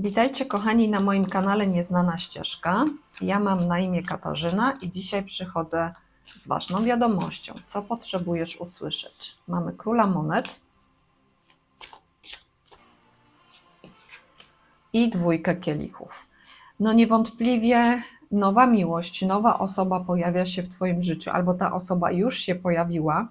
Witajcie kochani na moim kanale Nieznana Ścieżka. Ja mam na imię Katarzyna i dzisiaj przychodzę z ważną wiadomością. Co potrzebujesz usłyszeć? Mamy króla monet i dwójkę kielichów. No niewątpliwie nowa miłość, nowa osoba pojawia się w Twoim życiu, albo ta osoba już się pojawiła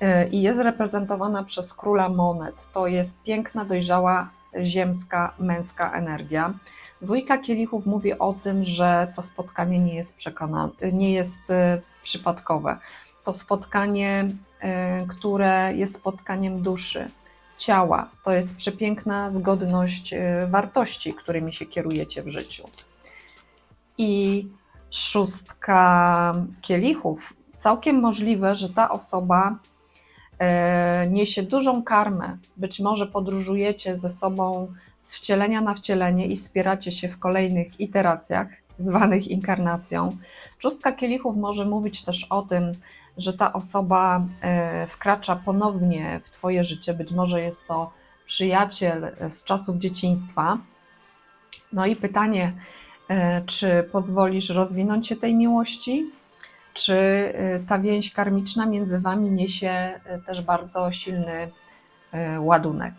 yy, i jest reprezentowana przez króla monet. To jest piękna, dojrzała, ziemska, męska energia. Dwójka kielichów mówi o tym, że to spotkanie nie jest, przekona, nie jest yy, przypadkowe. To spotkanie, yy, które jest spotkaniem duszy, ciała. To jest przepiękna zgodność yy, wartości, którymi się kierujecie w życiu. I szóstka kielichów. Całkiem możliwe, że ta osoba niesie dużą karmę. Być może podróżujecie ze sobą z wcielenia na wcielenie i wspieracie się w kolejnych iteracjach, zwanych inkarnacją. Szóstka kielichów może mówić też o tym, że ta osoba e, wkracza ponownie w Twoje życie. Być może jest to przyjaciel z czasów dzieciństwa. No i pytanie, e, czy pozwolisz rozwinąć się tej miłości? Czy e, ta więź karmiczna między Wami niesie e, też bardzo silny e, ładunek?